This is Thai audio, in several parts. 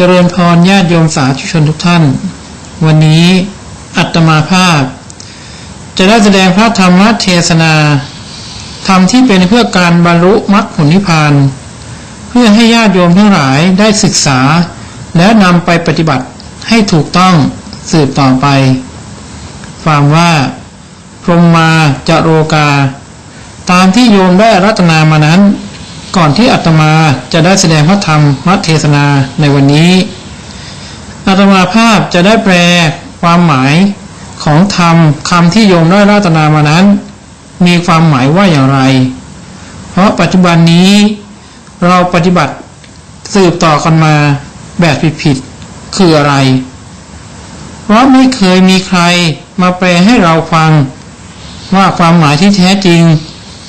เจริญพรญาติโยมสาธุชนทุกท่าน วันนี้อัตมาภาพ จะได้แสดงพระธรรมเทศนาธรรมที่เป็นเพื่อการบรรลุมรรคผลนิพพาน เพื่อให้ญาติโยมทั้งหลายได้ศึกษา แล้วนำไปปฏิบัติให้ถูกต้องสืบต่อไปความว่าพรหมมาจะโรกา ตามที่โยมได้รัตนามานั้น ก่อนที่อาตมาจะได้แสดงพระธรรมมัทเทศนาในวันนี้อาตมาภาพจะได้แปลความหมายของธรรมคำที่โยมได้รัตนามานั้น มีความหมายว่าอย่างไร เพราะปัจจุบันนี้ เราปฏิบัติสืบต่อกันมาแบบผิดๆคืออะไร เพราะไม่เคยมีใครมาแปลให้เราฟัง ว่าความหมายที่แท้จริง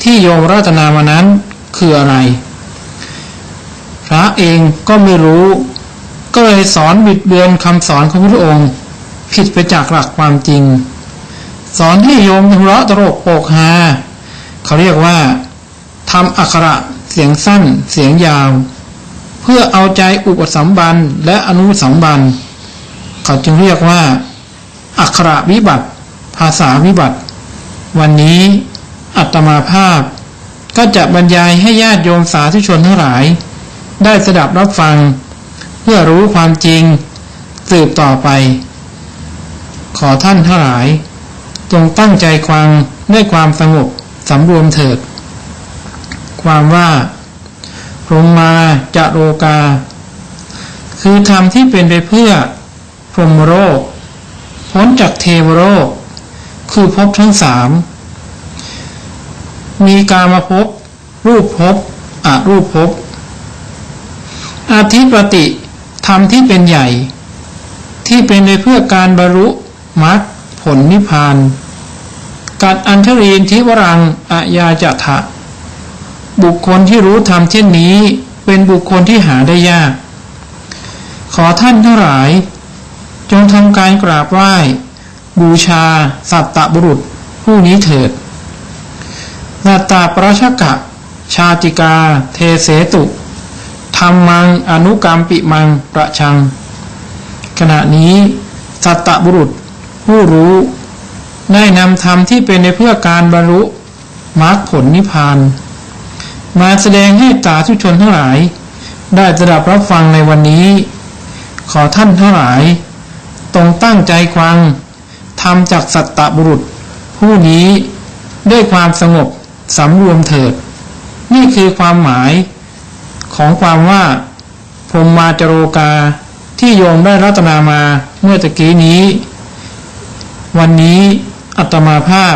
ที่โยมรัตนามานั้นคืออะไร พระเองก็ไม่รู้ ก็เลยสอนบิดเบือนคำสอนของพระองค์ ผิดไปจากหลักความจริง สอนให้โยมหัวเราะตลกโปกฮาเขาเรียกว่าทำอักขระเสียงสั้นเสียงยาว เพื่อเอาใจอุปสัมบันและอนุสัมบัน เขาจึงเรียกว่าอักขระวิบัติ ภาษาวิบัติ วันนี้อัตมาภาพก็จะบรรยายให้ญาติโยมสาธุชนทั้งหลาย ได้สดับรับฟัง เพื่อรู้ความจริง สืบต่อไป ขอท่านทั้งหลาย จงตั้งใจฟังด้วยความสงบสำรวมเถิด ความว่าพรหมมาจะโรกา คือธรรมที่เป็นไปเพื่อ พรหมโรคพ้นจากเทวโรคคือภพทั้งสามมีการมาพบรูปภพอรูปภพ อาทิปติธรรมที่เป็นใหญ่ ที่เป็นไปเพื่อการบรรลุมรรคผลนิพพาน กัดอันทรีนทิวรังอาญาจะทะบุคคลที่รู้ธรรมเช่นนี้ เป็นบุคคลที่หาได้ยาก ขอท่านทั้งหลาย จงทำการกราบไหว้ บูชา สัตตบุรุษ ผู้นี้เถิดนาตาประชกะ ชาติกา เทเสตุ ธรรมังอนุกรรมปิมังประชัง ขณะนี้ สัตตบุรุษ ผู้รู้ ได้นำธรรมที่เป็นในเพื่อการบรรลุมรรคผลนิพพาน มาแสดงให้ตาทุชนทั้งหลาย ได้สดับรับฟังในวันนี้ ขอท่านทั้งหลายตรงตั้งใจฟังทำจากสัตตบุรุษ ผู้นี้ด้วยความสงบสำรวมเถิด นี่คือความหมาย ของความว่าพรมมาจโรกาที่โยมได้รัตนามาเมื่อตะกี้นี้ วันนี้อัตมาภาพ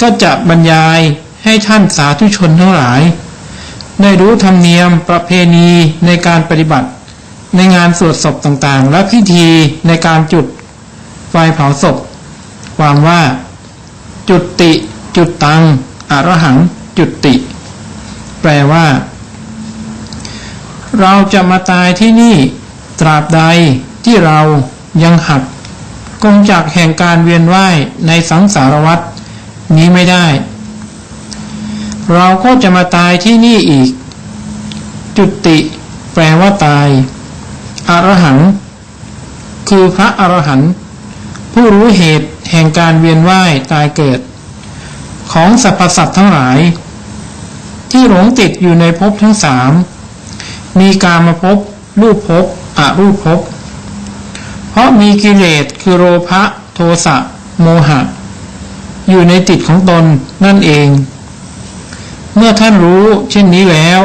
ก็จะบรรยายให้ท่านสาธุชนทั้งหลาย ได้รู้ธรรมเนียมประเพณีในการปฏิบัติ ในงานสวดศพต่างๆ และพิธีในการจุดไฟเผาศพ ความว่า จุดติ จุดตังอรหัง จุดติ แปลว่า เราจะมาตายที่นี่ ตราบใดที่เรายังหักกงจากแห่งการเวียนว่ายในสังสารวัฏนี้ไม่ได้ เราก็จะมาตายที่นี่อีก จุติ แปลว่าตาย อรหัง คือพระอรหันต์ผู้รู้เหตุแห่งการเวียนว่ายตายเกิด ของสรรพสัตว์ทั้งหลาย ที่หลงติดอยู่ในภพทั้งสาม มีการมาพบรูปภพอรูปภพเพราะมีกิเลสคือโลภะโทสะโมหะ อยู่ในติดของตนนั่นเอง เมื่อท่านรู้เช่นนี้แล้ว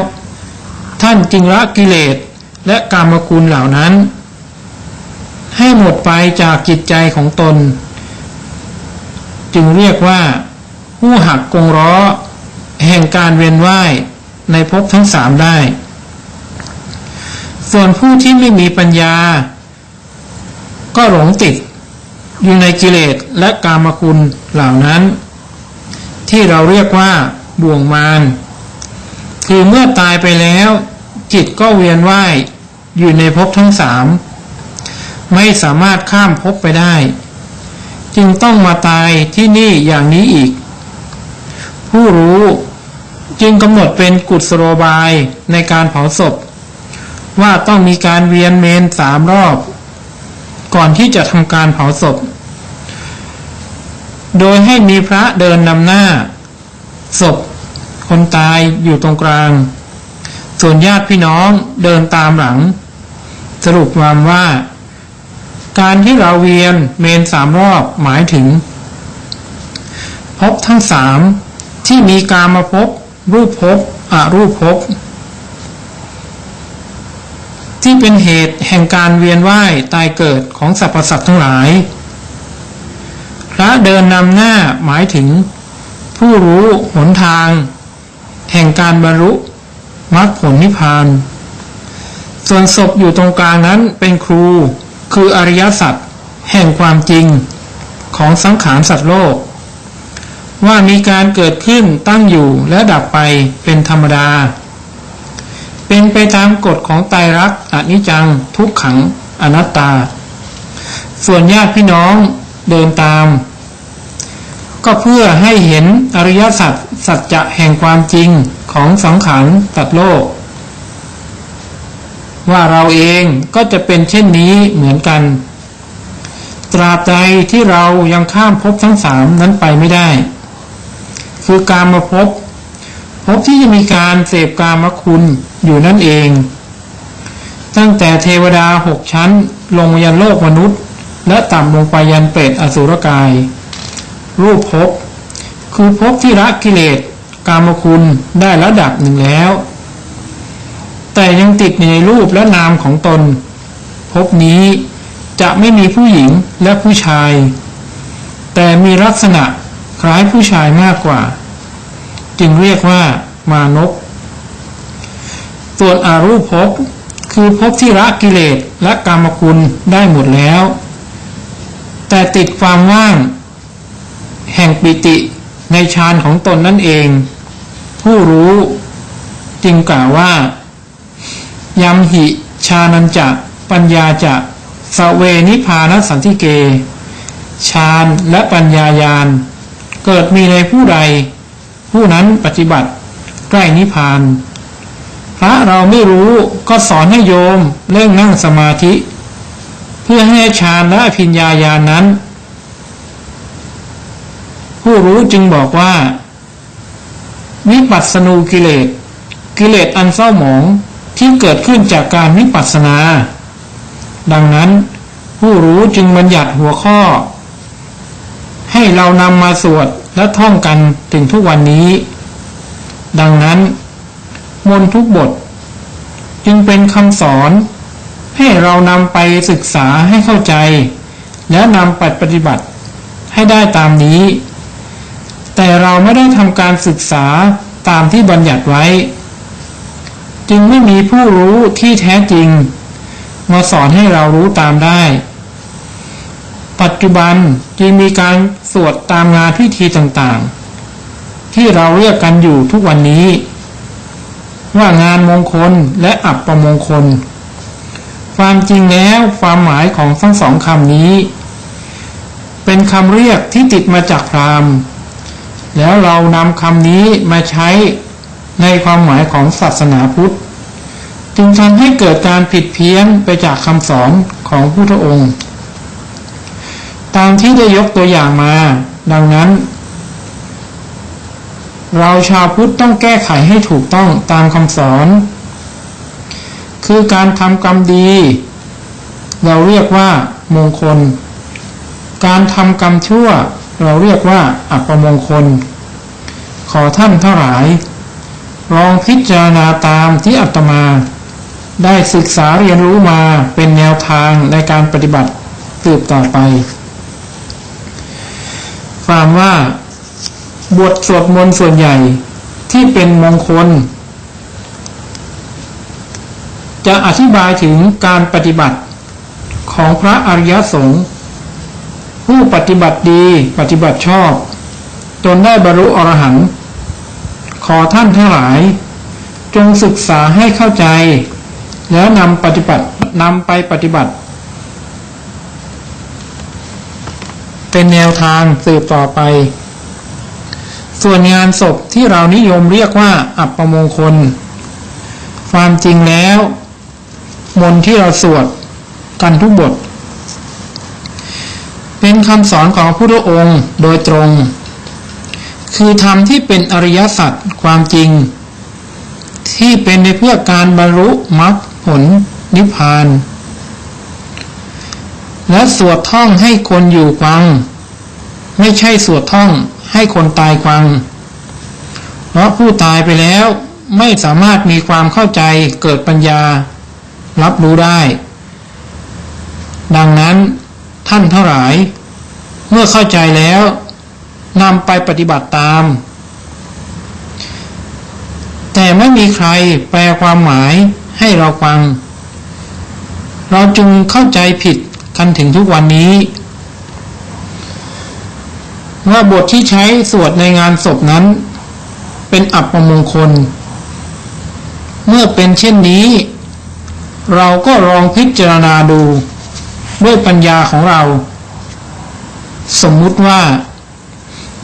ท่านจึงละกิเลสและกรรมคุณเหล่านั้น ให้หมดไปจากจิตใจของตน จึงเรียกว่า ผู้หักกงล้อ แห่งการเวียนว่ายในภพทั้งสามได้ ส่วนผู้ที่ไม่มีปัญญา ก็หลงติด อยู่ในกิเลสและกามคุณเหล่านั้น ที่เราเรียกว่าบ่วงมารคือเมื่อตายไปแล้ว จิตก็เวียนว่ายอยู่ในภพทั้งสามไม่สามารถข้ามภพไปได้ จึงต้องมาตายที่นี่อย่างนี้อีก ผู้รู้จึงกำหนดเป็นกุศโลบายในการเผาศพ ว่าต้องมีการเวียนเมนสามรอบ ก่อนที่จะทำการเผาศพ โดยให้มีพระเดินนำหน้า ศพ คนตายอยู่ตรงกลาง ส่วนญาติพี่น้องเดินตามหลัง สรุปความว่า การที่เราเวียนเมนสามรอบหมายถึง พบทั้งสามที่มีการมาพบรูปพบอรูปพบ ที่เป็นเหตุแห่งการเวียนว่ายตายเกิดของสรรพสัตว์ทั้งหลาย พระเดินนำหน้าหมายถึง ผู้รู้หนทาง แห่งการบรรลุมรรคผลนิพพาน ส่วนศพอยู่ตรงกลางนั้นเป็นครู คืออริยสัจแห่งความจริงของสังขารสัตว์โลก ว่ามีการเกิดขึ้นตั้งอยู่และดับไปเป็นธรรมดา เป็นไปตามกฎของไตรักอนิจจัง ทุกขังอนัตตา ส่วนญาติพี่น้องเดินตาม ก็เพื่อให้เห็นอริยสัจสัจจะแห่งความจริงของสังขารตัดโลก ว่าเราเองก็จะเป็นเช่นนี้เหมือนกัน ตราบใดที่เรายังข้ามภพทั้งสามนั้นไปไม่ได้ คือการมาพบ พบที่จะมีการเสพกามคุณอยู่นั่นเอง ตั้งแต่เทวดาหกชั้น ลงยันโลกมนุษย์ และต่ำลงไปยันเปรตอสุรกาย รูปภพคือภพที่ละกิเลสกามคุณได้ระดับหนึ่งแล้ว แต่ยังติดในรูปและนามของตนภพนี้จะไม่มีผู้หญิงและผู้ชาย แต่มีลักษณะคล้ายผู้ชายมากกว่า จึงเรียกว่ามานพส่วนอารูปภพคือภพที่ละกิเลสและกามคุณได้หมดแล้ว แต่ติดความว่าง แห่งปิติในฌานของตนนั่นเอง ผู้รู้จึงกล่าวว่ายำหิชานันจะ ปัญญาจะสเวนิพานสันติเกฌานและปัญญายาน เกิดมีในผู้ใด ผู้นั้นปฏิบัติใกล้นิพพาน พระเราไม่รู้ก็สอนให้โยมเร่งนั่งสมาธิ เพื่อให้ฌานและพิญญายานนั้น ผู้รู้จึงบอกว่าวิปัสสนูกิเลส กิเลสอันเศร้าหมองที่เกิดขึ้นจากการวิปัสสนา ดังนั้นผู้รู้จึงบัญญัติหัวข้อ ให้เรานำมาสวด และท่องกันถึงทุกวันนี้ ดังนั้น มนต์ทุกบท จึงเป็นคำสอน ให้เรานำไปศึกษาให้เข้าใจ แล้วนำปปฏิบัติให้ได้ตามนี้ แต่เราไม่ได้ทำการศึกษาตามที่บัญญัติไว้ จึงไม่มีผู้รู้ที่แท้จริง มาสอนให้เรารู้ตามได้ ปัจจุบันจึงมีการสวดตามงานพิธีต่างๆ ที่เราเรียกกันอยู่ทุกวันนี้ ว่างานมงคลและอับประมงคล ความจริงแล้วความหมายของทั้งสองคำนี้ เป็นคำเรียกที่ติดมาจากพราหมณ์ แล้วเรานำคำนี้มาใช้ในความหมายของศาสนาพุทธ จึงทำให้เกิดการผิดเพี้ยนไปจากคำสอนของพุทธองค์ ตามที่ได้ยกตัวอย่างมา ดังนั้น เราชาวพุทธต้องแก้ไขให้ถูกต้องตามคำสอน คือการทำกรรมดี เราเรียกว่ามงคล การทำกรรมชั่ว เราเรียกว่าอัปมงคล ขอท่านทั้งหลายลองพิจารณาตามที่อัตมา ได้ศึกษาเรียนรู้มาเป็นแนวทางในการปฏิบัติสืบต่อไป ความว่าบทสวดมนต์ส่วนใหญ่ที่เป็นมงคล จะอธิบายถึงการปฏิบัติของพระอริยสงฆ์ผู้ปฏิบัติดีปฏิบัติชอบ จนได้บรรลุอรหันต์ขอท่านทั้งหลาย จงศึกษาให้เข้าใจ แล้วนำปฏิบัตินำไปปฏิบัติ เป็นแนว ทางสืบต่อไป ส่วนงานศพที่เรานิยมเรียกว่า อัปมงคล ความจริงแล้ว มนที่เราสวดกันทุกบท เป็นคำสอนของพระพุทธองค์โดยตรง คือธรรมที่เป็นอริยสัจความจริง ที่เป็นในเพื่อการบรรลุมรรคผลนิพพานและสวดท่องให้คนอยู่ฟัง ไม่ใช่สวดท่องให้คนตายฟัง เพราะผู้ตายไปแล้วไม่สามารถมีความเข้าใจเกิดปัญญา รับรู้ได้ ดังนั้นท่านเท่าไหร่เมื่อเข้าใจแล้วนำไปปฏิบัติตาม แต่ไม่มีใครแปลความหมายให้เราฟัง เราจึงเข้าใจผิดกันถึงทุกวันนี้ ว่าบทที่ใช้สวดในงานศพนั้น เป็นอัปมงคล เมื่อเป็นเช่นนี้ เราก็ลองพิจารณาดูด้วยปัญญาของเรา สมมุติว่า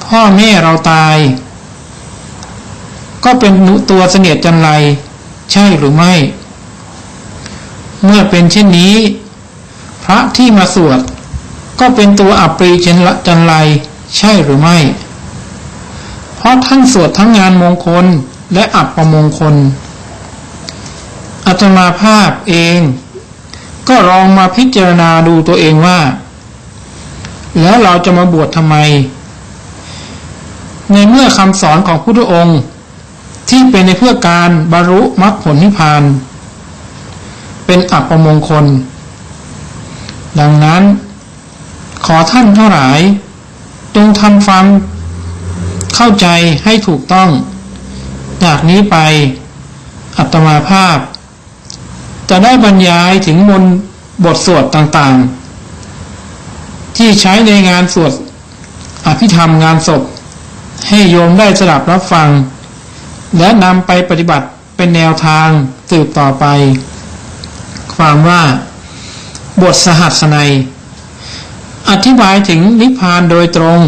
พ่อแม่เราตาย ก็เป็นตัวเสนียดจันไร ใช่หรือไม่ เมื่อเป็นเช่นนี้ พระที่มาสวด ก็เป็นตัวอัปรีเชนละจันไร ใช่หรือไม่ เพราะท่านสวดทั้งงานมงคลและอับปปมงคลอาตมาภาพเอง ก็ลองมาพิจารณาดูตัวเองว่า แล้วเราจะมาบวชทำไม ในเมื่อคำสอนของพุทธองค์ ที่เป็นในเพื่อการบรรลุมรรคผลนิพพาน เป็นอัปมงคล ดังนั้นขอท่านเท่าไหร่ จงทำความเข้าใจให้ถูกต้อง จากนี้ไปอัตมาภาพ จะได้บรรยายถึงมนบทสวดต่างๆ ที่ใช้ในงานสวดอภิธรรมงานศพ ให้โยมได้สดับรับฟัง และนำไปปฏิบัติเป็นแนวทางสืบต่อไป ความว่า บทสหัสนัย อธิบายถึงนิพพานโดยตรง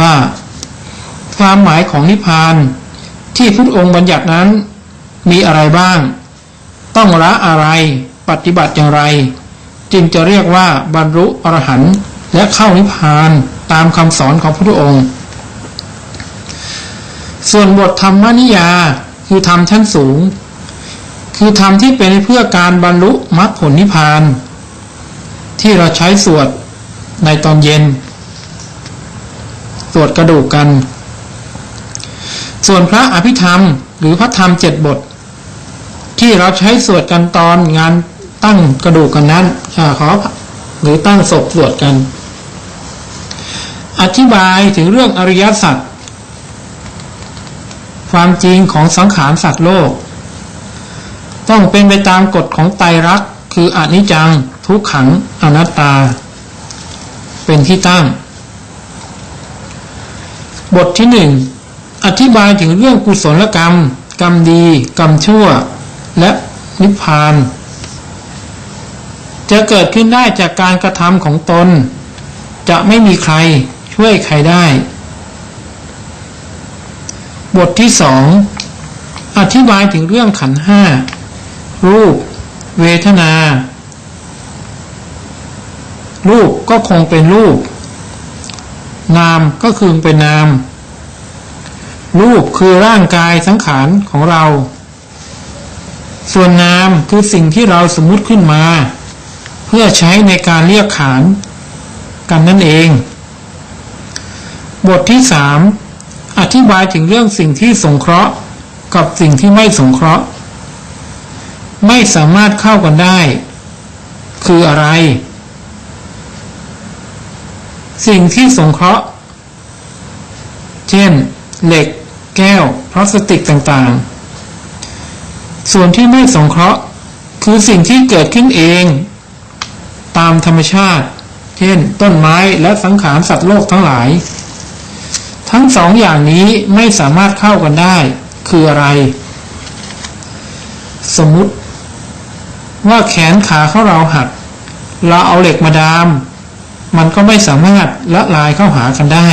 ว่าความหมายของนิพพานที่พุทธองค์บัญญัตินั้นมีอะไรบ้าง ต้องละอะไรปฏิบัติอย่างไร จึงจะเรียกว่าบรรลุอรหันต์และเข้านิพพานตามคำสอนของพระพุทธองค์ ส่วนบทธรรมนิยาคือธรรมชั้นสูง คือธรรมที่เป็นเพื่อการบรรลุมรรคผลนิพพาน ที่เราใช้สวด ในตอนเย็นสวดกระดูกกัน ส่วนพระอภิธรรม หรือพระธรรมเจ็ดบท ที่เราใช้สวดกันตอนงานตั้งกระดูกกันนั้นอขอหรือตั้งศพสวดกัน อธิบายถึงเรื่องอริยสัจความจริงของสังขารสัตว์โลก ต้องเป็นไปตามกฎของไตรลักษณ์คืออนิจจัง ทุกขังอนัตตา เป็นที่ตั้ง บทที่หนึ่งอธิบายถึงเรื่องกุศลกรรม กรรมดี กรรมชั่ว และนิพพาน จะเกิดขึ้นได้จากการกระทำของตน จะไม่มีใครช่วยใครได้ บทที่สองอธิบายถึงเรื่องขันห้ารูป เวทนา รูปก็คงเป็นรูป นามก็คือเป็นนาม รูปคือร่างกายสังขารของเรา ส่วนนามคือสิ่งที่เราสมมุติขึ้นมา เพื่อใช้ในการเรียกขานกันนั่นเอง บทที่สามอธิบายถึงเรื่องสิ่งที่สงเคราะห์กับสิ่งที่ไม่สงเคราะห์ ไม่สามารถเข้ากันได้ คืออะไร สิ่งที่สงเคราะห์ เช่น เหล็ก แก้ว พลาสติกต่างๆ ส่วนที่ไม่สงเคราะห์ คือสิ่งที่เกิดขึ้นเอง ตามธรรมชาติ เช่น ต้นไม้และสังขารสัตว์โลกทั้งหลาย ทั้งสองอย่างนี้ไม่สามารถเข้ากันได้ คืออะไร สมมุติว่าแขนขาของเราหัก เราเอาเหล็กมาดาม มันก็ไม่สามารถละลายเข้าหากันได้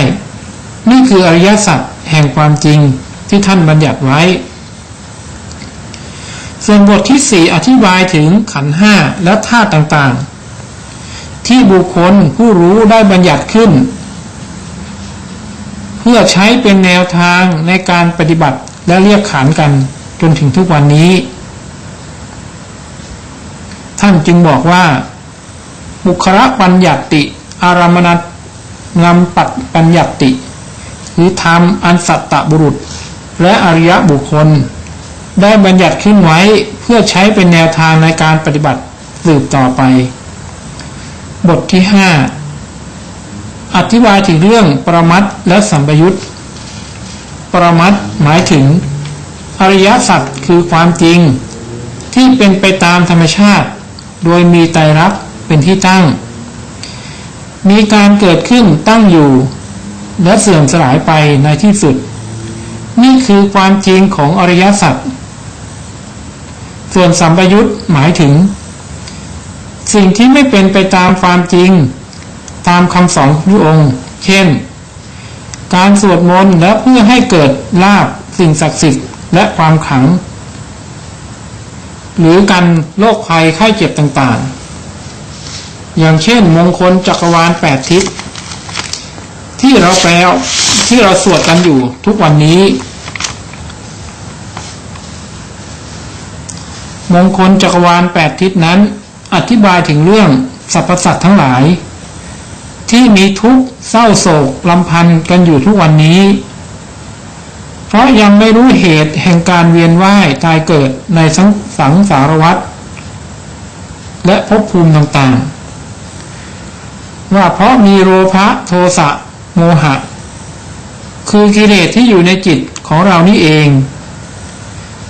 นี่คืออริยสัจแห่งความจริงที่ท่านบัญญัติไว้ ส่วนบทที่สี่อธิบายถึงขันห้าและธาตุต่างๆ ที่บุคคลผู้รู้ได้บัญญัติขึ้น เพื่อใช้เป็นแนวทางในการปฏิบัติและเรียกขานกันจนถึงทุกวันนี้ ท่านจึงบอกว่า บุคระปัญญัติ อารามณงำปัดปัญญัติคือธรรมอันสัตตบุรุษ และอริยบุคคล ได้บัญญัติขึ้นไว้เพื่อใช้เป็นแนวทางในการปฏิบัติสืบต่อไป บทที่ห้าอธิบายถึงเรื่องปรมัตถ์และสัมปยุตปรมัตถ์หมายถึง อริยสัจคือความจริง ที่เป็นไปตามธรรมชาติ โดยมีไตรลักษณ์เป็นที่ตั้ง มีการเกิดขึ้นตั้งอยู่ และเสื่อมสลายไปในที่สุด นี่คือความจริงของอริยสัจส่วนสัมปยุตหมายถึง สิ่งที่ไม่เป็นไปตามความจริง ตามคำสอนของพระองค์ เช่น การสวดมนต์และเพื่อให้เกิดลาบสิ่งศักดิ์สิทธิ์และความขัง หรือกันโรคภัยไข้เจ็บต่างๆ อย่างเช่น มงคลจักรวาลแปดทิศที่เราแปลที่เราสวดกันอยู่ทุกวันนี้ มงคลจักรวาลแปดทิศนั้น อธิบายถึงเรื่องสรรพสัตว์ทั้งหลาย ที่มีทุกข์เศร้าโศกลำพันธ์กันอยู่ทุกวันนี้ เพราะยังไม่รู้เหตุแห่งการเวียนว่ายตายเกิดในสังสารวัฏและภพภูมิต่างๆ ว่าเพราะมีโลภะโทสะโมหะ คือกิเลสที่อยู่ในจิตของเรานี่เอง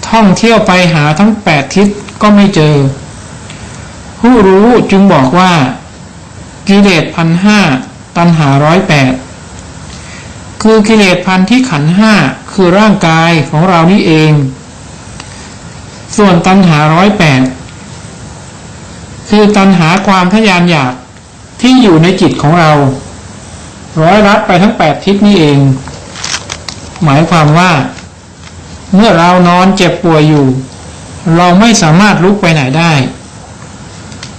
ท่องเที่ยวไปหาทั้งแปดทิศก็ไม่เจอ ผู้รู้จึงบอกว่า กิเลสพันห้าตัณหาร้อยแปดคือกิเลสพันที่ขันห้าคือร่างกายของเรานี่เอง ส่วนตัณหาร้อยแปดคือตัณหาความทยานอยาก ที่อยู่ในจิตของเรา ร้อยรัดไปทั้งแปดทิศนี่เอง หมายความว่า เมื่อเรานอนเจ็บป่วยอยู่ เราไม่สามารถลุกไปไหนได้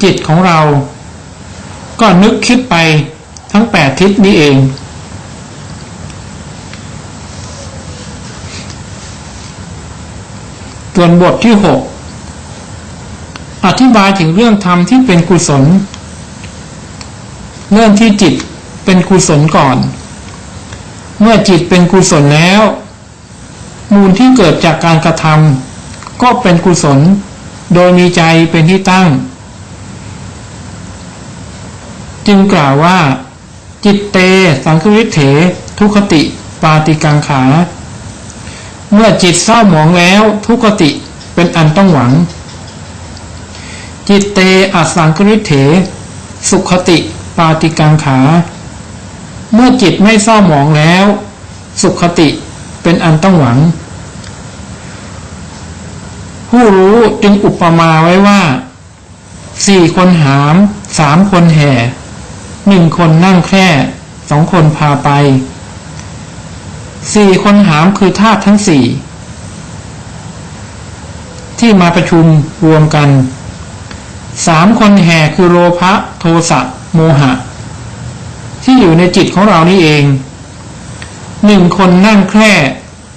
จิตของเรา ก็นึกคิดไปทั้งแปดทิศนี้เองส่วนบทที่หกอธิบายถึงเรื่องธรรมที่เป็นกุศล เรื่องที่จิตเป็นกุศลก่อน เมื่อจิตเป็นกุศลแล้ว มูลที่เกิดจากการกระทำก็เป็นกุศล โดยมีใจเป็นที่ตั้ง จึงกล่าวว่า จิตเตสังควิเถ ทุคติ ปาติกังขา เมื่อจิตเศร้าหมองแล้วทุคติเป็นอันต้องหวัง จิตเตอสังควิเถ สุขติ ปาติกังขา เมื่อจิตไม่เศร้าหมองแล้ว สุขติเป็นอันต้องหวัง ผู้รู้จึงอุปมาไว้ว่าสี่คนหามสามคนแห่หนึ่งคนนั่งแคร่สองคนพาไปสี่คนหามคือธาตุทั้งสี่ที่มาประชุมรวมกันสามคนแห่คือโลภะโทสะ โมหะ ที่อยู่ในจิตของเรานี่เองหนึ่งคนนั่งแคร่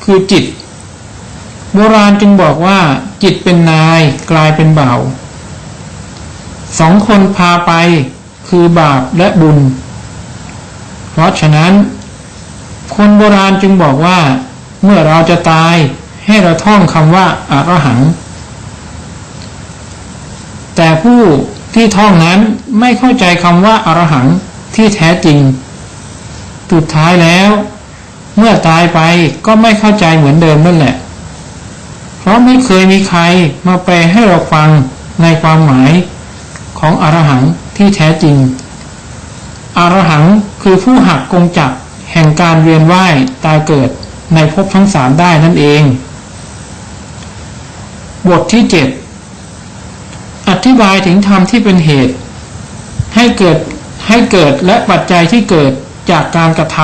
คือจิต โบราณจึงบอกว่า จิตเป็นนายกลายเป็นบ่าวสองคนพาไปคือบาปและบุญ เพราะฉะนั้น คนโบราณจึงบอกว่า เมื่อเราจะตายให้เราท่องคำว่าอารหัง แต่ผู้ ที่ท่องนั้นไม่เข้าใจคำว่าอารหังที่แท้จริงสุดท้ายแล้ว เมื่อตายไปก็ไม่เข้าใจเหมือนเดิมนั่นแหละ เพราะไม่เคยมีใครมาแปลให้เราฟังในความหมายของอรหังที่แท้จริง อรหังคือผู้หักกงจักแห่งการเวียนว่ายตายเกิดในภพทั้งสามได้นั่นเอง บทที่เจ็ด อธิบายถึงธรรมที่เป็นเหตุ ให้เกิดให้เกิดและปัจจัยที่เกิดจากการกระท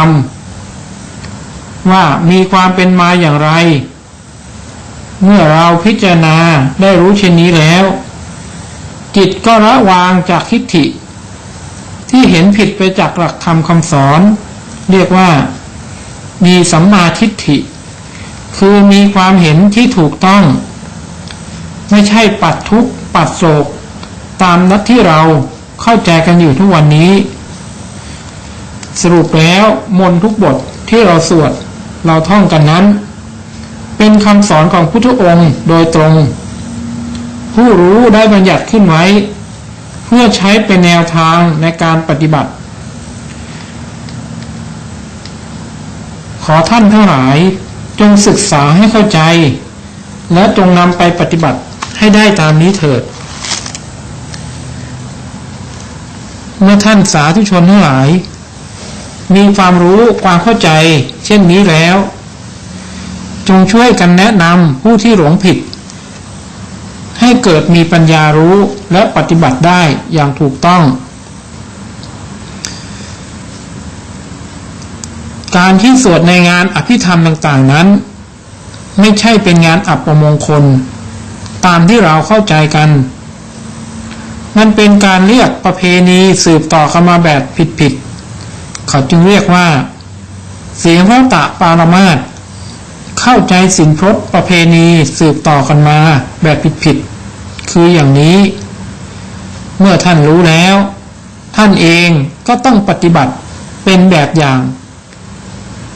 ำว่ามีความเป็นมาอย่างไร เมื่อเราพิจารณาได้รู้เช่นนี้แล้ว จิตก็ละวางจากทิฏฐิ ที่เห็นผิดไปจากหลักธรรมคำสอน เรียกว่า มีสัมมาทิฏฐิ คือมีความเห็นที่ถูกต้อง ไม่ใช่ปัดทุกข์ ปัดโศก ตามนัดที่เราเข้าใจกันอยู่ทุกวันนี้ สรุปแล้วมนทุกบทที่เราสวดเราท่องกันนั้น เป็นคำสอนของพุทธองค์โดยตรง ผู้รู้ได้บัญญัติขึ้นไว้ เพื่อใช้เป็นแนวทางในการปฏิบัติ ขอท่านทั้งหลายจงศึกษาให้เข้าใจ และจงนำไปปฏิบัติ ให้ได้ตามนี้เถิด เมื่อท่านสาธุชนทั้งหลาย มีความรู้ความเข้าใจ เช่นนี้แล้ว จงช่วยกันแนะนำผู้ที่หลงผิด ให้เกิดมีปัญญารู้และปฏิบัติได้อย่างถูกต้อง การที่สวดในงานอภิธรรมต่างๆนั้น ไม่ใช่เป็นงานอัปมงคล ตามที่เราเข้าใจกัน มันเป็นการเรียกประเพณีสืบต่อกันมาแบบผิดๆเขาจึงเรียกว่า เสียงพระตะปารมาตเข้าใจสินพรตประเพณีสืบต่อกันมาแบบผิดๆคืออย่างนี้ เมื่อท่านรู้แล้ว ท่านเองก็ต้องปฏิบัติเป็นแบบอย่าง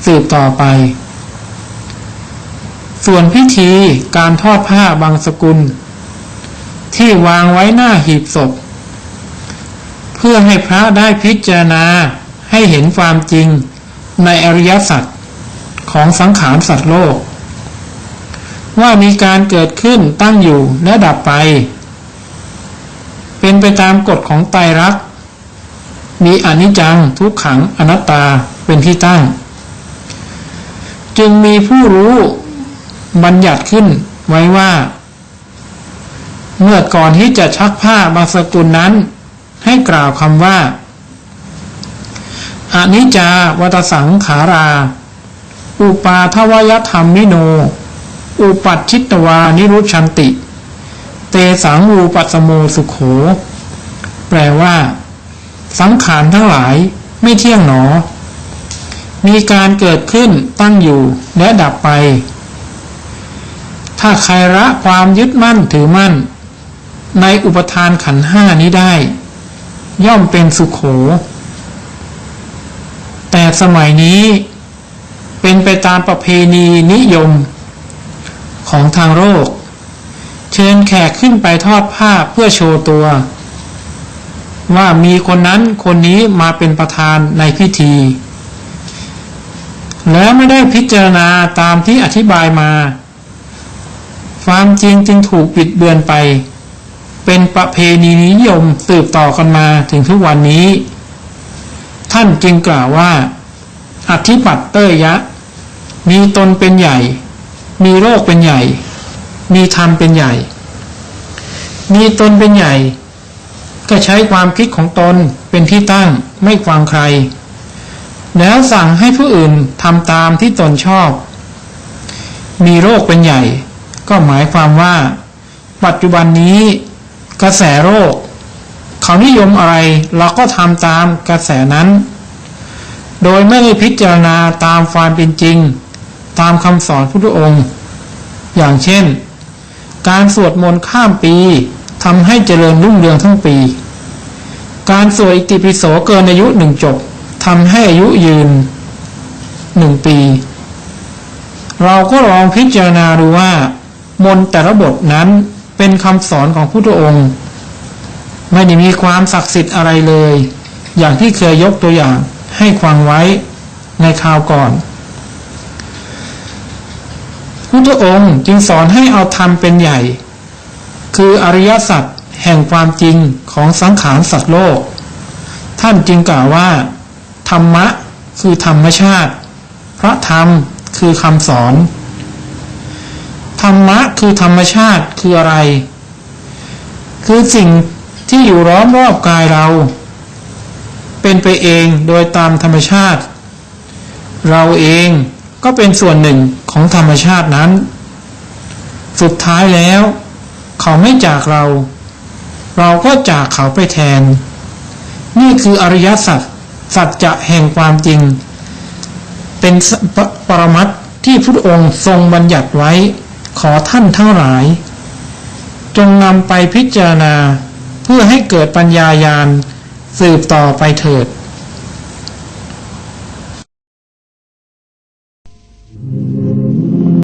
สืบต่อไป ส่วนพิธีการทอดผ้าบางสกุล ที่วางไว้หน้าหีบศพ เพื่อให้พระได้พิจารณาให้เห็นความจริงในอริยสัจของสังขารสัตว์โลก ว่ามีการเกิดขึ้นตั้งอยู่และดับไป เป็นไปตามกฎของไตรลักษณ์มีอนิจจังทุกขังอนัตตาเป็นที่ตั้ง จึงมีผู้รู้ บัญญัติขึ้นไว้ว่า เมื่อก่อนที่จะชักผ้าบางสกุลนั้น ให้กล่าวคำว่าอนิจจาวัตสังขารา อุปาทวยธรรมมิโน อุปัชิตวานิรุชันติ เตสังอูปัสโมสุขโข แปลว่า สังขารทั้งหลายไม่เที่ยงหนอ มีการเกิดขึ้นตั้งอยู่และดับไป ถ้าใครละความยึดมั่นถือมั่น ในอุปทานขันห้านี้ได้ ย่อมเป็นสุขโข แต่สมัยนี้เป็นไปตามประเพณีนิยมของทางโลกเชิญแขกขึ้นไปทอดผ้าเพื่อโชว์ตัว ว่ามีคนนั้นคนนี้มาเป็นประธานในพิธี แล้วไม่ได้พิจารณาตามที่อธิบายมา ความจริงจึงถูกปิดเบือนไป เป็นประเพณีนิยมสืบต่อกันมาถึงทุกวันนี้ ท่านจึงกล่าวว่า อธิปัตเตยยะ มีตนเป็นใหญ่ มีโลกเป็นใหญ่ มีธรรมเป็นใหญ่ มีตนเป็นใหญ่ ก็ใช้ความคิดของตนเป็นที่ตั้งไม่ฟังใคร แล้วสั่งให้ผู้อื่นทำตามที่ตนชอบ มีโรคเป็นใหญ่ ก็หมายความว่า ปัจจุบันนี้กระแสโรค เขานิยมอะไร เราก็ทำตามกระแสนั้น โดยไม่ได้พิจารณาตามความเป็นจริง ตามคำสอนพุทธองค์ อย่างเช่น การสวดมนต์ข้ามปีทำให้เจริญรุ่งเรืองทั้งปี การสวดอิติปิโสเกินอายุหนึ่งจบทำให้อายุยืนหนึ่งปี เราก็ลองพิจารณาดูว่า มนต์แต่ละบทนั้นเป็นคำสอนของพุทธองค์ ไม่ได้มีความศักดิ์สิทธิ์อะไรเลย อย่างที่เคยยกตัวอย่างให้ความไว้ในคราวก่อน พุทธองค์จึงสอนให้เอาธรรมเป็นใหญ่ คืออริยสัจแห่งความจริงของสังขารสัตว์โลก ท่านจึงกล่าวว่า ธรรมะคือธรรมชาติ พระธรรมคือคำสอน ธรรมะคือธรรมชาติคืออะไร คือสิ่งที่อยู่ล้อมรอบกายเรา เป็นไปเองโดยตามธรรมชาติ เราเองก็เป็นส่วนหนึ่งของธรรมชาตินั้น สุดท้ายแล้ว เขาไม่จากเรา เราก็จากเขาไปแทน นี่คืออริยสัจสัจจะแห่งความจริง เป็นปปรมัตถ์ที่พระองค์ทรงบัญญัติไว้ ขอท่านทั้งหลาย จงนำไปพิจารณา เพื่อให้เกิดปัญญายาณสืบต่อไปเถิด